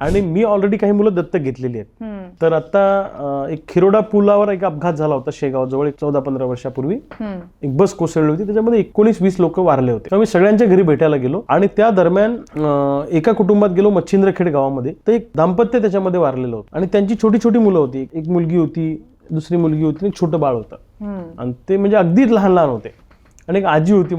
आणि मी ऑलरेडी काही मुलं दत्तक घेतलेली आहेत. तर आता एक खिरोडा पुलावर एक अपघात झाला होता शेगाव जवळ एक चौदा पंधरा वर्षापूर्वी. एक बस कोसळली होती त्याच्यामध्ये एकोणीस वीस लोक वारले होते. मी सगळ्यांच्या घरी भेटायला गेलो आणि त्या दरम्यान एका कुटुंबात गेलो मच्छिंद्रखेड गावामध्ये. तर एक दाम्पत्य त्याच्यामध्ये वारलेलं होतं. आणि त्यांची छोटी छोटी मुलं होती. एक मुलगी होती दुसरी मुलगी होती आणि एक छोटं बाळ होतं. आणि ते म्हणजे अगदीच लहान लहान होते. आणि एक आजी होती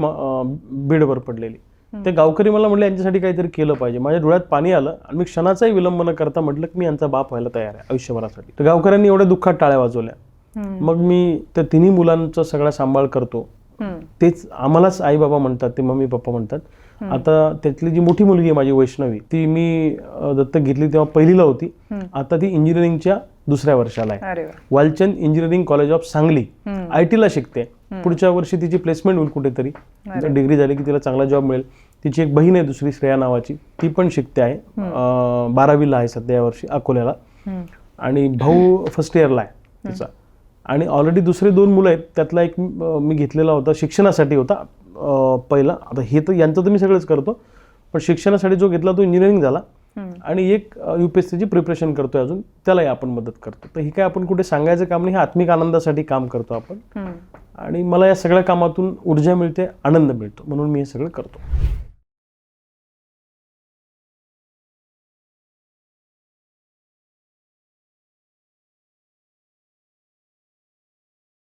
बेडवर पडलेली. ते गावकरी मला म्हणले यांच्यासाठी काहीतरी केलं पाहिजे. माझ्या डोळ्यात पाणी आलं आणि मी क्षणाचाही विलंब न करता म्हटलं की मी यांचा बाप व्हायला तयार आहे आयुष्यभरासाठी. तर गावकऱ्यांनी एवढ्या दुःखात टाळ्या वाजवल्या. मग मी त्या तिन्ही मुलांचा सगळा सांभाळ करतो. तेच आम्हालाच आई बाबा म्हणतात ते मम्मी पप्पा म्हणतात. आता त्यातली जी मोठी मुलगी आहे माझी वैष्णवी ती मी दत्तक घेतली तेव्हा पहिलीला होती. आता ती इंजिनिअरिंगच्या दुसऱ्या वर्षाला आहे. Walchand engineering college of Sangli. I टीला शिकते. पुढच्या वर्षी तिची प्लेसमेंट होईल कुठेतरी. डिग्री झाली की तिला चांगला जॉब मिळेल. तिची एक बहीण आहे दुसरी श्रेया नावाची. ती पण शिकते आहे. बारावीला आहे सध्या यावर्षी अकोल्याला. हम्म, आणि भाऊ फर्स्ट इयरला आहे तिचा. आणि ऑलरेडी दुसरे दोन मुलं आहेत. त्यातला एक मी घेतलेला होता शिक्षणासाठी होता. पहिला. आता हे तर यांचं तर मी सगळंच करतो. पण शिक्षणासाठी जो घेतला तो इंजिनिअरिंग झाला. आणि एक युपीएससीची प्रिपरेशन करतोय अजून. त्यालाही आपण मदत करतो. तर हे काय आपण कुठे सांगायचं काम नाही. हे आत्मिक आनंदासाठी काम करतो आपण. आणि मला या सगळ्या कामातून ऊर्जा मिळते आनंद मिळतो. म्हणून मी हे सगळं करतो.